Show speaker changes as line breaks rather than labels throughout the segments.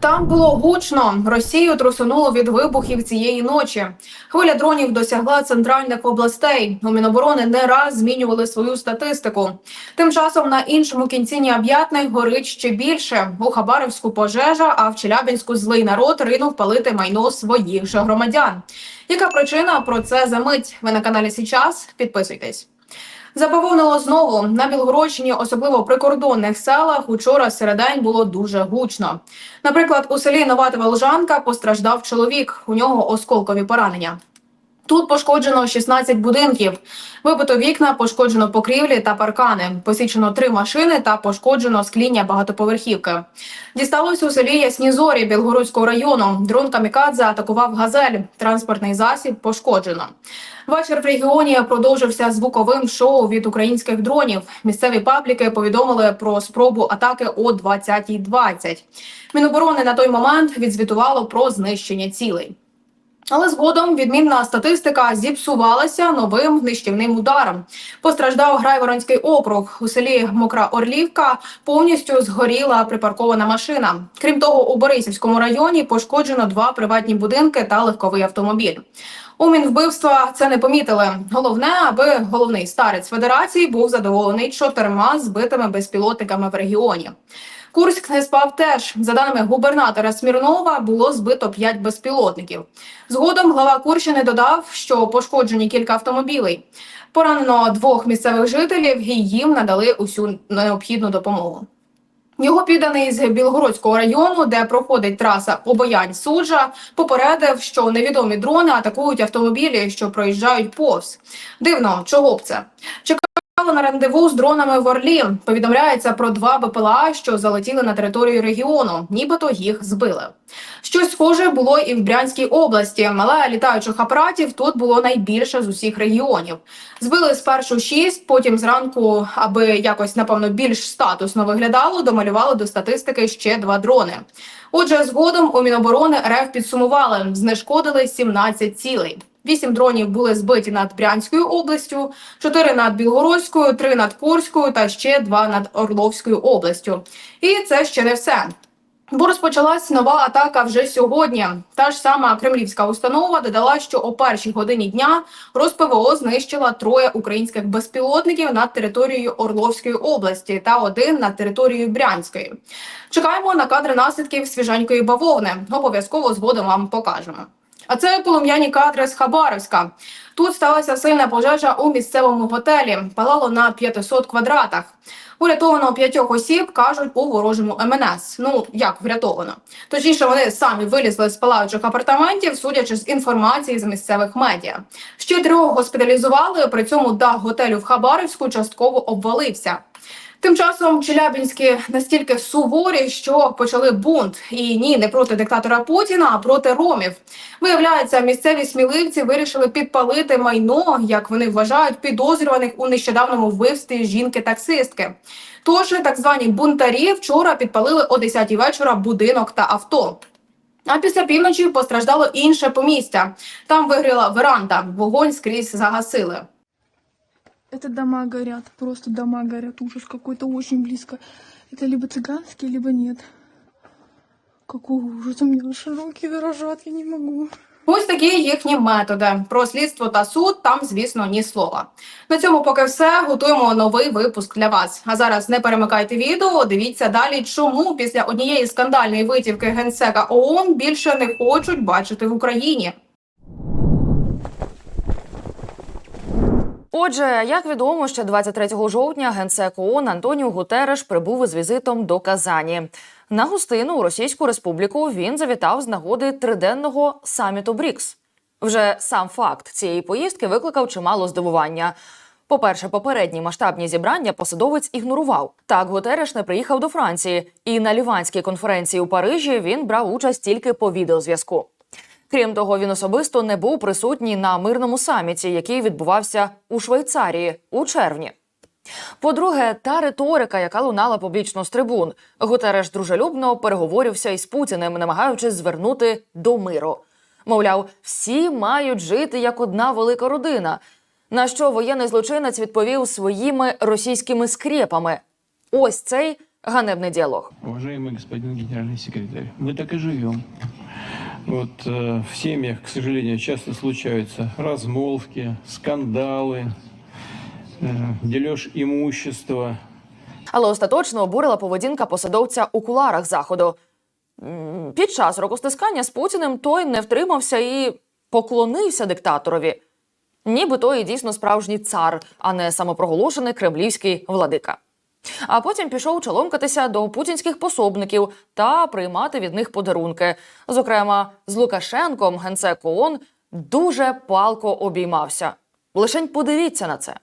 Там було гучно. Росію трусунуло від вибухів цієї ночі. Хвиля дронів досягла центральних областей. У Міноборони не раз змінювали свою статистику. Тим часом на іншому кінці Ніаб'ятної горить ще більше. У Хабаровську пожежа, а в Челябинську злий народ ринув палити майно своїх же громадян. Яка причина про це за мить? Ви на каналі Січас? Підписуйтесь. Забавовнило знову на Білгородщині, особливо в прикордонних селах. Учора середень було дуже гучно. Наприклад, у селі Нова Волжанка постраждав чоловік. У нього осколкові поранення. Тут пошкоджено 16 будинків. Вибито вікна, пошкоджено покрівлі та паркани. Посічено три машини та пошкоджено скління багатоповерхівки. Дісталось у селі Ясні Зорі Білгородського району. Дрон Камікадзе атакував газель. Транспортний засіб пошкоджено. Вечір в регіоні продовжився звуковим шоу від українських дронів. Місцеві пабліки повідомили про спробу атаки о 20.20. Міноборони на той момент відзвітувало про знищення цілей. Але згодом відмінна статистика зіпсувалася новим нищівним ударом. Постраждав Грайворонський округ у селі Мокра Орлівка. Повністю згоріла припаркована машина. Крім того, у Борисівському районі пошкоджено два приватні будинки та легковий автомобіль. У Мінвбивства це не помітили. Головне, аби головний старець федерації був задоволений чотирма збитими безпілотниками в регіоні. Курськ не спав теж. За даними губернатора Смірнова, було збито 5 безпілотників. Згодом глава Курщини додав, що пошкоджені кілька автомобілей. Поранено двох місцевих жителів і їм надали усю необхідну допомогу. Його підданий з Білгородського району, де проходить траса Обоянь суджа, попередив, що невідомі дрони атакують автомобілі, що проїжджають повз. Дивно, чого б це? Чекали на рандеву з дронами в Орлі. Повідомляється про два БПЛА, що залетіли на територію регіону, нібито їх збили. Щось схоже було і в Брянській області. Але літаючих апаратів тут було найбільше з усіх регіонів. Збили спершу шість, потім зранку, аби якось напевно більш статусно виглядало, домалювали до статистики ще два дрони. Отже, згодом у Міноборони РФ підсумували, знешкодили 17 цілей. Вісім дронів були збиті над Брянською областю, чотири над Білгородською, три над Курською та ще два над Орловською областю. І це ще не все. Бо розпочалась нова атака вже сьогодні. Та ж сама кремлівська установа додала, що о першій годині дня РосПВО знищила троє українських безпілотників над територією Орловської області та один над територією Брянської. Чекаємо на кадри наслідків свіженької бавовни. Обов'язково згодом вам покажемо. А це полум'яні кадри з Хабаровська. Тут сталася сильна пожежа у місцевому готелі. Палало на 500 квадратах. Урятовано п'ятьох осіб кажуть у ворожому МНС. Ну як врятовано? Точніше, вони самі вилізли з палаючих апартаментів, судячи з інформації з місцевих медіа. Ще трьох госпіталізували. При цьому дах готелю в Хабаровську частково обвалився. Тим часом челябінські настільки суворі, що почали бунт, і ні, не проти диктатора Путіна, а проти ромів. Виявляється, місцеві сміливці вирішили підпалити майно, як вони вважають, підозрюваних у нещодавному вбивстві жінки-таксистки. Тож так звані бунтарі вчора підпалили о 10 вечора будинок та авто. А після півночі постраждало інше помістя. Там вигріла веранда, вогонь скрізь загасили.
Это дома горят, просто дома горят, ужас какой-то очень близко. Это либо цыганские, либо нет. Какой ужас, у меня аж руки дрожат, я не могу.
Ось такі їхні методи. Про слідство та суд там, звісно, ні слова. На цьому поки все. Готуємо новий випуск для вас. А зараз не перемикайте відео. Дивіться далі, чому після однієї скандальної витівки генсека ООН більше не хочуть бачити в Україні.
Отже, як відомо, ще 23 жовтня генсек ООН Антоніо Гутереш прибув із візитом до Казані. На гостину у Російську Республіку він завітав з нагоди триденного саміту БРІКС. Вже сам факт цієї поїздки викликав чимало здивування. По-перше, попередні масштабні зібрання посадовець ігнорував. Так, Гутереш не приїхав до Франції, і на ліванській конференції у Парижі він брав участь тільки по відеозв'язку. Крім того, він особисто не був присутній на мирному саміті, який відбувався у Швейцарії у червні. По-друге, та риторика, яка лунала публічно з трибун, Гутереш дружелюбно переговорився із Путіним, намагаючись звернути до миру. Мовляв, всі мають жити як одна велика родина. На що воєнний злочинець відповів своїми російськими скрепами. Ось цей ганебний діалог.
Уважаемый господин генеральный секретарь, мы так и живем. Вот э, в семьях, к сожалению, часто случаются размолвки, скандалы, э, дележ имущества.
Але остаточно обурила поведінка посадовця у куларах заходу. М, Під час рукостискання з Путіним той не втримався і поклонився диктаторові. Ніби той і дійсно справжній цар, а не самопроголошений кремлівський владика. А потім пішов чоломкатися до путінських пособників та приймати від них подарунки. Зокрема, з Лукашенком генсек ООН дуже палко обіймався. Лишень подивіться на це.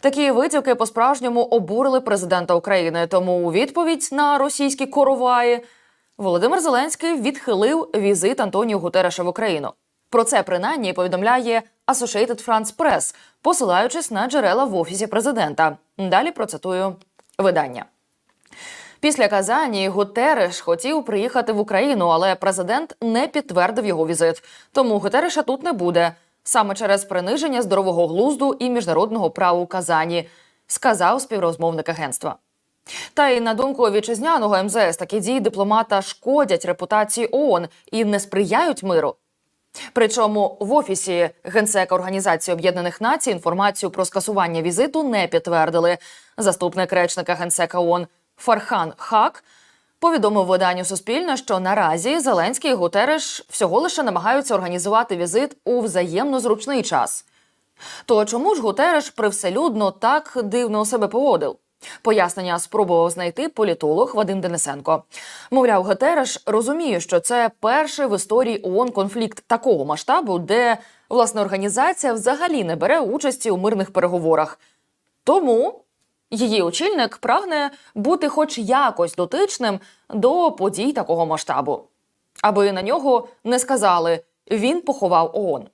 Такі витівки по-справжньому обурили президента України. Тому у відповідь на російські короваї Володимир Зеленський відхилив візит Антоніо Гутереша в Україну. Про це принаймні повідомляє Associated France Press, посилаючись на джерела в офісі президента. Далі процитую видання. Після Казані Гутереш хотів приїхати в Україну, але президент не підтвердив його візит. Тому Гутереша тут не буде саме через приниження здорового глузду і міжнародного права у Казані, сказав співрозмовник агентства. Та й на думку вітчизняного МЗС, такі дії дипломата шкодять репутації ООН і не сприяють миру. Причому в офісі генсека Організації Об'єднаних Націй інформацію про скасування візиту не підтвердили. Заступник речника генсека ООН Фархан Хак повідомив виданню Суспільне, що наразі Зеленський і Гутереш всього лише намагаються організувати візит у взаємно зручний час. То чому ж Гутереш привселюдно так дивно себе поводив? Пояснення спробував знайти політолог Вадим Денисенко. Мовляв, Гутереш розуміє, що це перший в історії ООН конфлікт такого масштабу, де власне організація взагалі не бере участі у мирних переговорах. Тому її очільник прагне бути хоч якось дотичним до подій такого масштабу, аби на нього не сказали він поховав ООН.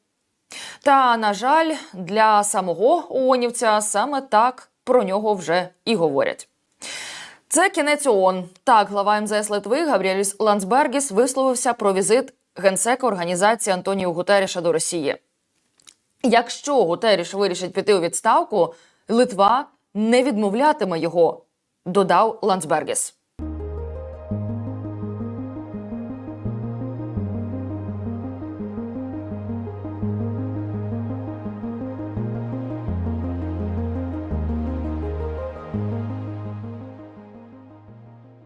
Та, на жаль, для самого ООНівця саме так про нього вже і говорять. Це кінець ООН. Так, глава МЗС Литви Габріеліс Ландсбергіс висловився про візит генсека організації Антоніо Гутеріша до Росії. Якщо Гутеріш вирішить піти у відставку, Литва не відмовлятиме його, додав Ландсбергіс.